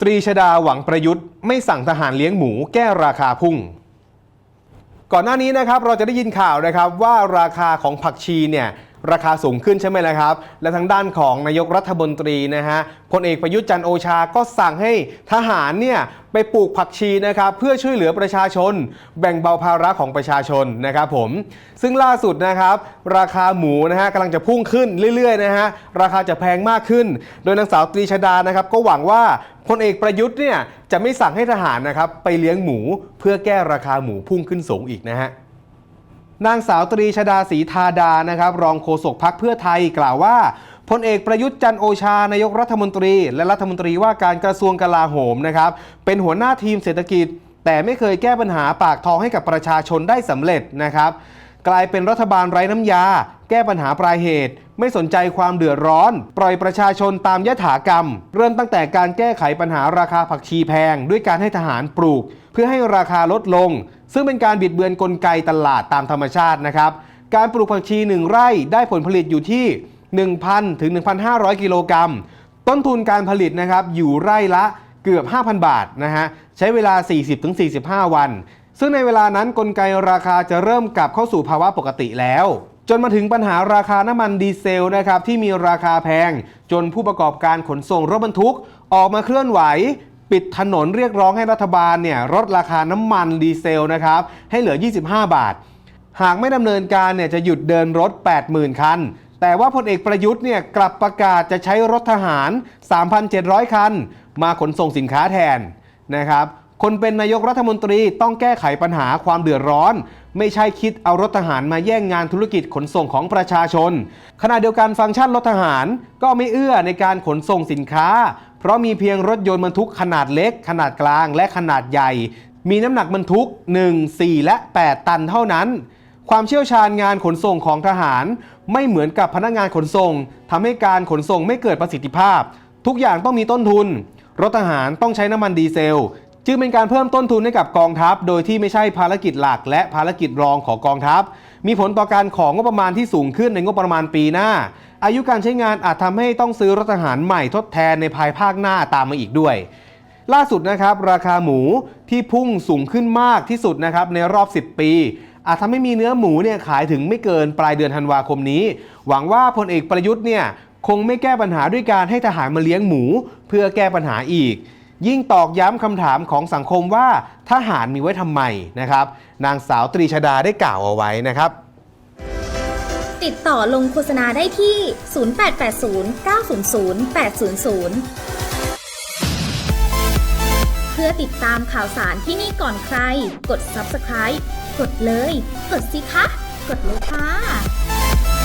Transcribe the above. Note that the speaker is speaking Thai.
ตรีชดาหวังประยุทธ์ไม่สั่งทหารเลี้ยงหมูแก้ราคาพุ่ง ก่อนหน้านี้นะครับเราจะได้ยินข่าวนะครับว่าราคาของผักชีเนี่ย ราคาสูงขึ้นใช่ไหมล่ะครับ และทางด้านของนายกรัฐมนตรีนะฮะพลเอกประยุทธ์จันโอชาก็สั่งให้ทหารเนี่ยไปปลูกผักชีนะครับเพื่อช่วยเหลือประชาชน แบ่งเบาภาระของประชาชนนะครับผมซึ่งล่าสุดนะครับราคาหมูนะฮะกำลังจะพุ่งขึ้นเรื่อยๆนะฮะราคาจะแพงมากขึ้น โดยนางสาวตรีชดานะครับก็หวังว่าพลเอกประยุทธ์เนี่ยจะไม่สั่งให้ทหารนะครับไปเลี้ยงหมูเพื่อแก้ราคาหมูพุ่งขึ้นสูงอีกนะฮะ นางสาวตรีชดาศรีธาดานะครับ รองโฆษกพักเพื่อไทยกล่าวว่าพลเอกประยุทธ์จันโอชานายกรัฐมนตรี และรัฐมนตรีว่าการกระทรวงกลาโหมนะครับ เป็นหัวหน้าทีมเศรษฐกิจ แต่ไม่เคยแก้ปัญหาปากท้องให้กับประชาชนได้สำเร็จนะครับ กลายเป็นรัฐบาลไร้น้ำยา แก้ปัญหาปลายเหตุ ไม่สนใจความเดือดร้อน ปล่อยประชาชนตามยถากรรม เริ่มตั้งแต่การแก้ไขปัญหาราคาผักชีแพง ด้วยการให้ทหารปลูก เพื่อให้ราคาลดลง ซึ่งเป็นการบิดเบือนกลไกตลาดตามธรรมชาตินะครับ การปลูกผักชี 1 ไร่ได้ผลผลิตอยู่ที่ 1,000 ถึง 1,500 กิโลกรัม ต้นทุนการผลิตนะครับอยู่ไร่ละเกือบ 5,000 บาทนะฮะใช้เวลา 40-45 วัน ซึ่งในเวลานั้นกลไกราคาจะเริ่มกลับเข้าสู่ภาวะปกติแล้ว จนมาถึงปัญหาราคาน้ำมันดีเซลนะครับที่มีราคาแพง จนผู้ประกอบการขนส่งรถบรรทุก ออกมาเคลื่อนไหว ปิดถนนเรียกร้องให้รัฐบาลเนี่ยลดราคาน้ำมันดีเซลนะครับให้เหลือ 25 บาท หากไม่ดำเนินการเนี่ยจะหยุดเดินรถ 80,000 คัน แต่ว่าพลเอกประยุทธ์เนี่ยกลับประกาศจะใช้รถทหาร 3,700 คัน มาขนส่งสินค้าแทนนะครับ คนเป็นนายกรัฐมนตรีต้องแก้ไขปัญหาความเดือดร้อน ไม่ใช่คิดเอารถทหารมาแย่งงานธุรกิจขนส่งของประชาชน ขณะเดียวกันฟังก์ชันรถทหารก็ไม่เอื้อในการขนส่งสินค้า เพราะมีเพียงรถยนต์บรรทุกขนาดเล็ก ขนาดกลางและขนาดใหญ่ มีน้ำหนักบรรทุก 1 4 และ 8 ตันเท่านั้น ความเชี่ยวชาญงานขนส่งของทหาร ไม่เหมือนกับพนักงานขนส่งทำให้การขนส่งไม่เกิดประสิทธิภาพ ทุกอย่างต้องมีต้นทุน รถทหารต้องใช้น้ำมันดีเซล จึงเป็นการเพิ่มต้นทุนให้กับกองทัพ โดยที่ไม่ใช่ภารกิจหลัก และภารกิจรองของกองทัพ มีผลต่อการของงบประมาณที่สูงขึ้นในงบประมาณปีหน้า อายุการใช้งานอาจทำให้ต้องซื้อรถทหารใหม่ทดแทนในภายภาคหน้าตามมาอีกด้วย ล่าสุดนะครับราคาหมูที่พุ่งสูงขึ้นมากที่สุดนะครับในรอบ 10 ปีอาจทำให้มีเนื้อหมูเนี่ยขายถึงไม่เกินปลายเดือนธันวาคมนี้ หวังว่าพลเอกประยุทธ์เนี่ยคงไม่แก้ปัญหาด้วยการให้ทหารมาเลี้ยงหมู เพื่อแก้ปัญหาอีก ยิ่งตอกย้ำคำถามของสังคมว่าทหารมีไว้ทำไมนะครับ นางสาวตรีชดาได้กล่าวเอาไว้นะครับ ติดต่อลงโฆษณาได้ที่ 0880 900 800เพื่อติดตามข่าวสารที่นี่ก่อนใคร กด subscribe กดเลย กดสิคะ กดเลยค่ะ